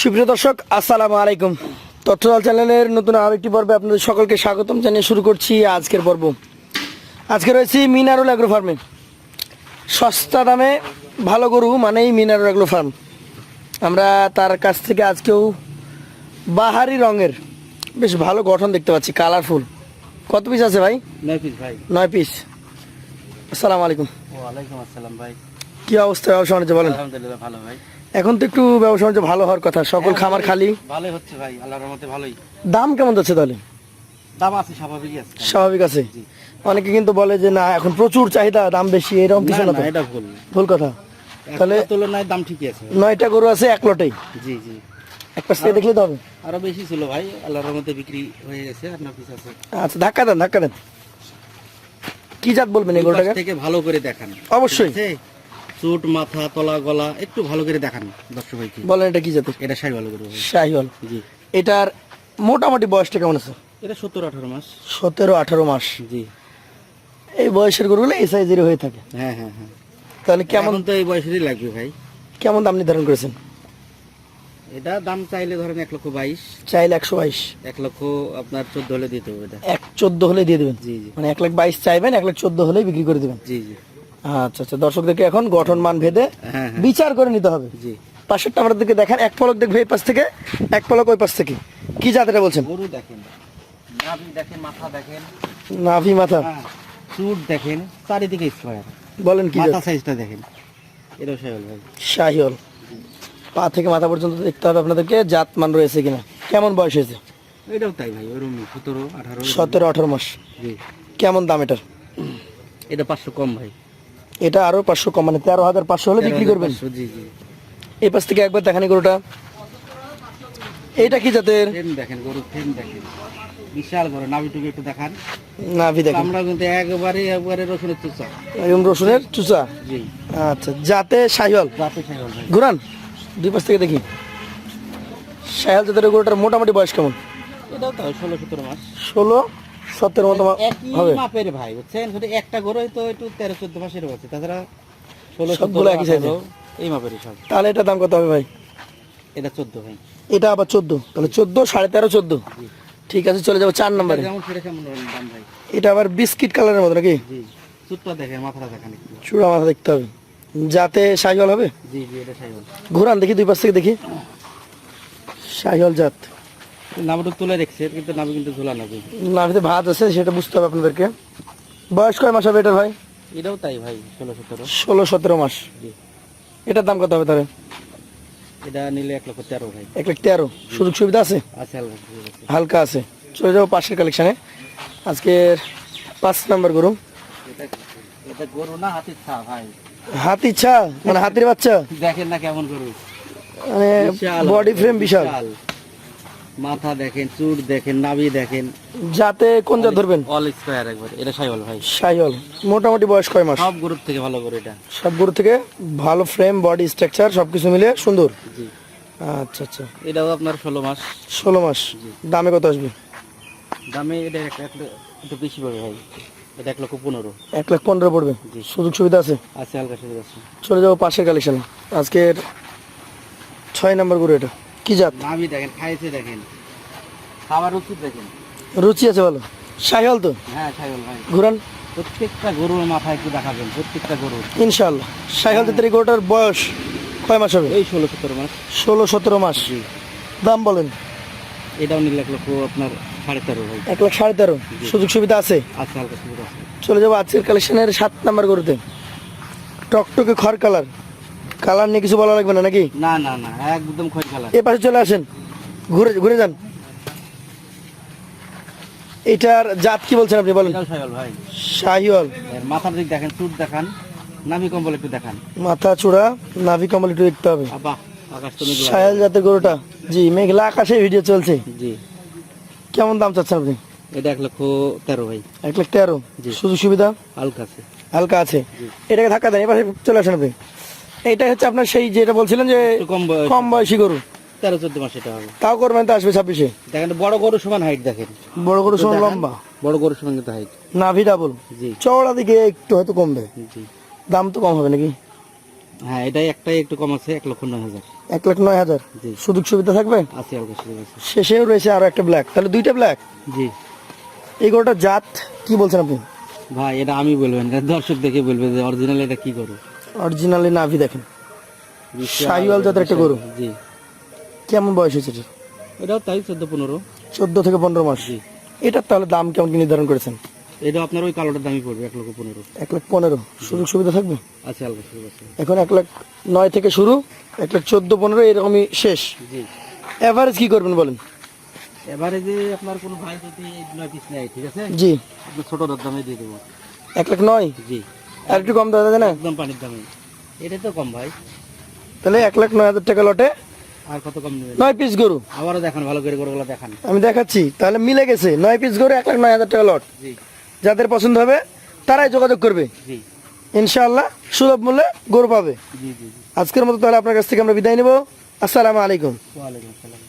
সুপ্রিয় দর্শক আসসালামু আলাইকুম। তথ্যদল চ্যানেলের নতুন আরেকটি পর্বে আপনাদের সকলকে স্বাগতম জানিয়ে শুরু করছি আজকের পর্ব। আজকে রয়েছি মিনারুল অ্যাগ্রো ফার্মে সস্তা দামে ভালো গরু মানেই মিনারুল অ্যাগ্রো ফার্ম আমরা তার কাছ থেকে আজকেও বাহারি রঙের বেশ ভালো গঠন দেখতে পাচ্ছি কালারফুল কত পিস আছে ভাই? নয় পিস ভাই। নয় পিস আসসালামু আলাইকুম। ওয়ালাইকুম আসসালাম ভাই। কি অবস্থা? ব্যবসা বাণিজ্য বলেন। আলহামদুলিল্লাহ ভালো ভাই। এখন তো একটু ব্যবসা বাণিজ্য ভালো হওয়ার কথা। সকল খামার খালি। ভালোই হচ্ছে ভাই আল্লাহর রহমতে ভালোই। দাম কেমন যাচ্ছে তাহলে? দাম আছে স্বাভাবিকই আছে। স্বাভাবিক আছে? অনেকে কিন্তু বলে যে না এখন প্রচুর চাহিদা দাম বেশি এরকম কিছু না, না না, এটা ভুল। ভুল কথা। তাহলে তুলনায় দাম ঠিকই আছে। নয়টা গরু আছে এক লটেই জি জি। এক পাশ থেকে দেখলে তো হবে। আরও বেশি ছিল ভাই আল্লাহর রহমতে বিক্রি হয়ে গেছে আপনার পিস আছে। আচ্ছা ধাক্কা দেন ধাক্কা দেন। কি জাত বলবেন এই গরুটাকে? থেকে ভালো করে দেখান। অবশ্যই? চুট মাথা তলা গলা একটু ভালো করে দেখান দর্শক ভাইকে বলেন এটা কি জাতের? এটা ভালো করে ভাই। শাহিওয়াল। জি। এটার মোটামুটি বয়সটা কেমন আছে? এটা সত্তর আঠারো মাস। সতেরো আঠারো মাস। জি। এই বয়সের গরুগুলো এই সাইজেরই হয়ে থাকে। হ্যাঁ হ্যাঁ হ্যাঁ। তাহলে কেমন তো এই বয়সেরই লাগবে ভাই। কেমন দাম নির্ধারণ করেছেন? এটা দাম চাইলে ধরেন এক লক্ষ বাইশ। চাইলে একশো বাইশ। এক লক্ষ আপনার চোদ্দ হলে দিতে হবে এটা। এক চোদ্দ হলে দিয়ে দেবেন? জি জি। মানে এক লাখ বাইশ চাইবেন এক লাখ চোদ্দ হলেই বিক্রি করে দেবেন? জি জি। আচ্ছা আচ্ছা। দর্শকদেরকে এখন গঠন মান ভেদে হ্যাঁ হ্যাঁ। বিচার করে নিতে হবে। জি। পাশেরটা আমাদের দিকে দেখেন এক পলক দেখবে এই পাশ থেকে এক পলক ওই পাশ থেকে। কি জাতেটা বলছেন? গরু দেখেন। নাভি দেখেন মাথা দেখেন। নাভি মাথা। হ্যাঁ চুট দেখেন চারিদিকে স্কোয়ার। বলেন কি মাথা সাইজটা দেখেন। এটাও সাইল ভাই। শাহিওল পা থেকে মাথা পর্যন্ত দেখতে হবে আপনাদেরকে জাত মান রয়েছে কিনা। কেমন বয়স হয়েছে? এটাও তাই ভাই ওরকমই সতেরো আঠারো সতেরো আঠারো মাস। কেমন দাম এটার? এটা পাঁচশো কম ভাই। এটা আরও পাঁচশো কম মানে তেরো হাজার পাঁচশো হলে বিক্রি করবেন। 13,500 জি জি। এই পাশ থেকে একবার দেখানি গরুটা। এইটা কি জাতের? দেখেন গরু দেখেন। বিশাল গরু নাভি একটু দেখান। নাভি দেখেন। আমরা কিন্তু একবারে একবারে রসুনের তুচা একদম রসুনের চুচা? জি। আচ্ছা জাতে ঘুরান দুই পাশ থেকে দেখি। জাতের গরুটার মোটামুটি বয়স কেমন? এটাও তো ষোলো সতেরো মাস। ষোলো সতেরো মতো হবে। মাপের ভাই বুঝছেন? শুধু একটা গরু তো একটু তেরো চোদ্দ মাসের আছে তাছাড়া ষোলো সবগুলো একই এর? এই মাপেরই সব। তাহলে এটা দাম কত হবে ভাই? এটা চোদ্দ ভাই। এটা আবার চোদ্দ। তাহলে চোদ্দ সাড়ে তেরো চোদ্দ। ঠিক আছে চলে যাব চার নম্বরে। এটা আবার বিস্কিট কালারের মতো নাকি? চূড়া মাথা দেখতে হবে। যাতে শাহিওয়াল হবে? ঘুরান দেখি দুই পাশ থেকে দেখি। শাহিওয়াল জাত। নামটুক তুলে কিন্তু নামে কিন্তু ভাত আছে সেটা বুঝতে হবে আপনাদেরকে। বয়স কয় মাস হবে এটার ভাই? এটাও তাই ভাই ষোলো সতেরো। ষোলো সতেরো মাস। এটার দাম কত হবে তাহলে? এটা নিলে এক লক্ষ তেরো ভাই। এক লাখ তেরো। সুযোগ সুবিধা আছে? আছে হালকা আছে। চলে যাব পাশের কালেকশানে। আজকের পাঁচ নাম্বার গরু। এটা গরু না হাতির ছা ভাই। হাতি ছা? মানে হাতির বাচ্চা? দেখেন না কেমন গরু। মানে বডি ফ্রেম বিশাল। মাথা দেখেন চুর দেখেন নাভি দেখেন। যাতে কোন জাত ধরবেন? অল স্কোয়ার একবার। এটা সাইবল ভাই। সাইহল মোটামুটি বয়স কয় মাস? সব গরুর থেকে ভালো করে এটা। সব গরু থেকে ভালো ফ্রেম বডি স্ট্রাকচার সব কিছু মিলে সুন্দর? জি। আচ্ছা আচ্ছা। এটাও আপনার ষোলো মাস। ষোলো মাস। দামে কত আসবে? দামে এটা এক- এক- একটু বেশি পড়বে ভাই। এটা এক লক্ষ পনেরো। এক লাখ পনেরো পড়বে। সুযোগ সুবিধা আছে? আছে হালকা সুবিধা আছে। চলে যাব পাশের কালেকশানে আজকের ছয় নম্বর গরু এটা। কি জাত? নাভি দেখেন খাইছে দেখেন। খাবার উচিত দেখেন। রুচি আছে ভালো? সাইহল তো? হ্যাঁ সাইবল ভাই। ঘুরান? প্রত্যেকটা গরুর মাথায় একটু দেখাবেন প্রত্যেকটা গরুর। ইনশাল্লাহ সাইহল এই গরুটার বয়স কয় মাস হবে? এই ষোলো সতেরো মাস। ষোলো সতেরো মাস। দাম বলেন। এটাও নিলে এক লক্ষ আপনার সাড়ে তেরো ভাই। এক লাখ সাড়ে তেরো। সুযোগ সুবিধা আছে? আছে হালকা সুবিধা আছে। চলে যাব আজকের কালেকশনের সাত নাম্বার গরুতে। টকটকে খড় কালার কালার নিয়ে কিছু বলা লাগবে না নাকি? না না না একদম খোঁজ খেলা এ পাশে চলে আসেন। ঘুরে ঘুরে যান। এটার জাত কি বলছেন আপনি? বলেন। এটাও ভাই। শাহিওয়াল এর মাথার দিক দেখেন চুট দেখান নামি কম্বল একটু দেখান। মাথা চূড়া নাভি কমল একটু দেখতে হবে। তুমি সায়াল জাতের গরুটা। জি মেঘলা আকাশে ভিডিও চলছে। জি। কেমন দাম চাচ্ছেন আপনি? এটা এক লক্ষ তেরো ভাই। এক লাখ তেরো। জি। সুযোগ সুবিধা? হালকা আছে। হালকা আছে। এটাকে ধাক্কা দেন এপাশে চলে আসেন আপনি। এইটা হচ্ছে আপনার সেই যেটা বলছিলেন যে কম বয়স। কম বয়সী গরু। তেরো চোদ্দ মাস এটা হবে। তাও করবেন তো আসবে ছাব্বিশে? দেখেন বড় গরু সমান হাইট দেখেন। বড় গরু সমান লম্বা? বড় গরু সমান কিন্তু হাইট নাভি ডাবল জি। চওড়া দিকে একটু হয়তো কমবে। জি। দাম তো কম হবে নাকি? হ্যাঁ এটাই একটাই একটু কম আছে এক লক্ষ নয় হাজার। এক লাখ নয় হাজার? জি। সুযোগ সুবিধা থাকবে? আছে অল্প সুযোগ আছে। শেষেও রয়েছে আরও একটা ব্ল্যাক তাহলে দুইটা ব্ল্যাক জি। এই গরুটার জাত কি বলছেন আপনি? ভাই এটা আমি বলবেন দর্শক দেখে বলবে যে অরিজিনাল এটা কি করো অরিজিনালি নাভি দেখেন। শাহিওয়াল জাতের একটা গরু। জি। কেমন বয়স হয়েছে এটার? এটাও তাই চোদ্দ পনেরো। চোদ্দ থেকে পনেরো মাস। জি। এটার তাহলে দাম কেমন কি নির্ধারণ করেছেন? এটা আপনার ওই কালোটার দামই পড়বে এক লক্ষ পনেরো। এক লাখ পনেরো। সুযোগ সুবিধা থাকবে? সুযোগ আছে। এখন এক লাখ নয় থেকে শুরু এক লাখ চোদ্দ পনেরো এরকমই শেষ। জি। এভারেজ কি করবেন বলেন? এবারে যে আপনার কোনো ভাই যদি নয় পিস নেয় ঠিক আছে? জি। ছোট দর দামে দিয়ে দেবো। এক লাখ নয়? জি। আর একটু কম দেওয়া যাবে না? একদম পানির দামে। এটা তো কম ভাই। তাহলে এক লাখ নয় হাজার টাকা লটে। আর কত কম নেবেন? নয় পিস গরু। আবারও দেখান ভালো করে গরুগুলো দেখান। আমি দেখাচ্ছি তাহলে মিলে গেছে। নয় পিস গরু এক লাখ নয় হাজার টাকা লট। যাদের পছন্দ হবে তারাই যোগাযোগ করবে। ইনশাআল্লাহ সুলভ মূল্যে গরু পাবে। আজকের মতো তাহলে আপনার কাছ থেকে আমরা বিদায় নেব। আসসালামু আলাইকুম। ওয়ালাইকুম আসসালাম।